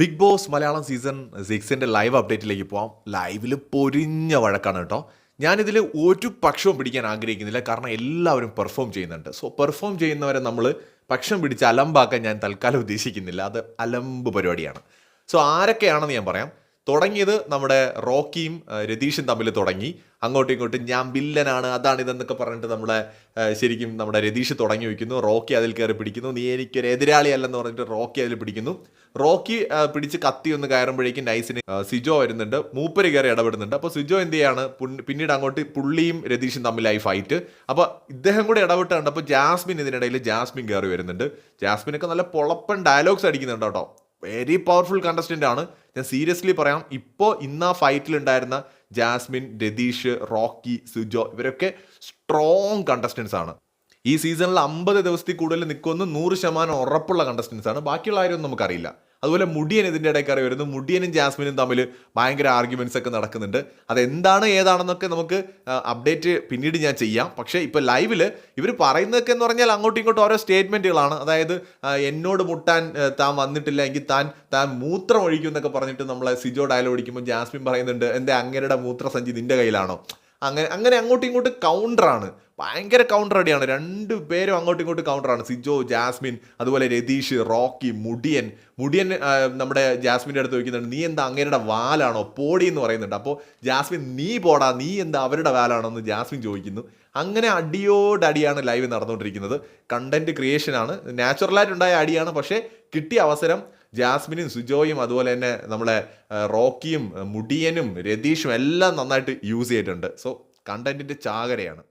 Big boss Malayalam season സിക്സിന്റെ live അപ്ഡേറ്റിലേക്ക് പോവാം. ലൈവിൽ പൊരിഞ്ഞ വഴക്കാണ് കേട്ടോ. ഞാനിതിൽ ഒരു പക്ഷവും പിടിക്കാൻ ആഗ്രഹിക്കുന്നില്ല. കാരണം എല്ലാവരും പെർഫോം ചെയ്യുന്നുണ്ട്. സോ പെർഫോം ചെയ്യുന്നവരെ നമ്മൾ പക്ഷം പിടിച്ച് അലമ്പാക്കാൻ ഞാൻ തൽക്കാലം ഉദ്ദേശിക്കുന്നില്ല. അത് അലമ്പ് പരിപാടിയാണ്. സോ ആരൊക്കെയാണെന്ന് ഞാൻ പറയാം. തുടങ്ങിയത് നമ്മുടെ റോക്കിയും രതീഷും തമ്മിൽ തുടങ്ങി. അങ്ങോട്ടും ഇങ്ങോട്ടും ഞാൻ വില്ലനാണ് അതാണ് ഇതെന്നൊക്കെ പറഞ്ഞിട്ട് നമ്മളെ ശരിക്കും നമ്മുടെ രതീഷ് തുടങ്ങി വയ്ക്കുന്നു. റോക്കി അതിൽ കയറി പിടിക്കുന്നു. നീ എനിക്കൊരു എതിരാളിയല്ലെന്ന് പറഞ്ഞിട്ട് റോക്കി അതിൽ പിടിക്കുന്നു. റോക്കി പിടിച്ച് കത്തി ഒന്ന് കയറുമ്പോഴേക്കും നൈസിന് സിജോ വരുന്നുണ്ട്. മൂപ്പര് കയറി ഇടപെടുന്നുണ്ട്. അപ്പോൾ സിജോ എന്ത് ചെയ്യാണ്? പിന്നീട് അങ്ങോട്ട് പുള്ളിയും രതീഷും തമ്മിലായി ഫൈറ്റ് അപ്പോൾ ഇദ്ദേഹം കൂടെ ഇടപെട്ടുണ്ട് അപ്പോൾ ജാസ്മിൻ ഇതിനിടയിൽ ജാസ്മിൻ കയറി വരുന്നുണ്ട്. ജാസ്മിനൊക്കെ നല്ല പൊളപ്പൻ ഡയലോഗ്സ് അടിക്കുന്നുണ്ട് കേട്ടോ. വെരി പവർഫുൾ കണ്ടസ്റ്റന്റ് ആണ്. ഞാൻ സീരിയസ്ലി പറയാം ഇപ്പോൾ ഇന്ന് ആ ഫൈറ്റിലുണ്ടായിരുന്ന ജാസ്മിൻ രതീഷ് റോക്കി സുജോ ഇവരൊക്കെ സ്ട്രോങ് കണ്ടസ്റ്റൻസ് ആണ്. ഈ സീസണിൽ അമ്പത് ദിവസത്തിൽ കൂടുതൽ നിൽക്കുമെന്ന് നൂറ് ശതമാനം ഉറപ്പുള്ള കണ്ടസ്റ്റൻസ് ആണ്. ബാക്കിയുള്ള ആരും നമുക്കറിയില്ല. അതുപോലെ മുടിയൻ ഇതിന്റെ ഇടയിൽ കയറി വരുന്നു. മുടിയനും ജാസ്മിനും തമ്മിൽ ഭയങ്കര ആർഗ്യുമെന്റ്സ് ഒക്കെ നടക്കുന്നുണ്ട്. അതെന്താണ് ഏതാണെന്നൊക്കെ നമുക്ക് അപ്ഡേറ്റ് പിന്നീട് ഞാൻ ചെയ്യാം. പക്ഷേ ഇപ്പോൾ ലൈവിൽ ഇവർ പറയുന്നതൊക്കെ എന്ന് പറഞ്ഞാൽ അങ്ങോട്ടും ഇങ്ങോട്ടും ഓരോ സ്റ്റേറ്റ്മെന്റുകളാണ് അതായത് എന്നോട് മുട്ടാൻ താൻ വന്നിട്ടില്ല എങ്കിൽ താൻ താൻ മൂത്രം ഒഴിക്കും എന്നൊക്കെ പറഞ്ഞിട്ട് നമ്മളെ സിജോ ഡയലോഗ് അടിക്കുമ്പോൾ ജാസ്മിൻ പറയുന്നുണ്ട് എന്റെ അങ്ങേരുടെ മൂത്രസഞ്ചി നിന്റെ കയ്യിലാണോ? അങ്ങനെ അങ്ങനെ അങ്ങോട്ടും ഇങ്ങോട്ടും കൗണ്ടറാണ് ഭയങ്കര കൗണ്ടർ അടിയാണ്. രണ്ട് പേരും അങ്ങോട്ടും ഇങ്ങോട്ടും കൗണ്ടറാണ് സിജോ ജാസ്മിൻ അതുപോലെ രതീഷ് റോക്കി മുടിയൻ. മുടിയൻ നമ്മുടെ ജാസ്മിന്റെ അടുത്ത് ചോദിക്കുന്നുണ്ട് നീ എന്താ അങ്ങേരുടെ വാലാണോ? പോടി എന്ന് പറയുന്നുണ്ട്. അപ്പോൾ ജാസ്മിൻ നീ പോടാ നീ എന്താ അവരുടെ വാലാണോ എന്ന് ജാസ്മിൻ ചോദിക്കുന്നു. അങ്ങനെ അടിയോടടിയാണ് ലൈവ് നടന്നുകൊണ്ടിരിക്കുന്നത്. കണ്ടന്റ് ക്രിയേഷനാണ് നാച്ചുറലായിട്ടുണ്ടായ അടിയാണ് പക്ഷേ കിട്ടിയ അവസരം ജാസ്മിനും സുജോയും അതുപോലെ തന്നെ നമ്മളെ റോക്കിയും മുടിയനും രതീഷും എല്ലാം നന്നായിട്ട് യൂസ് ചെയ്തിട്ടുണ്ട്. സോ കണ്ടന്റിന്റെ ചാകരയാണ്.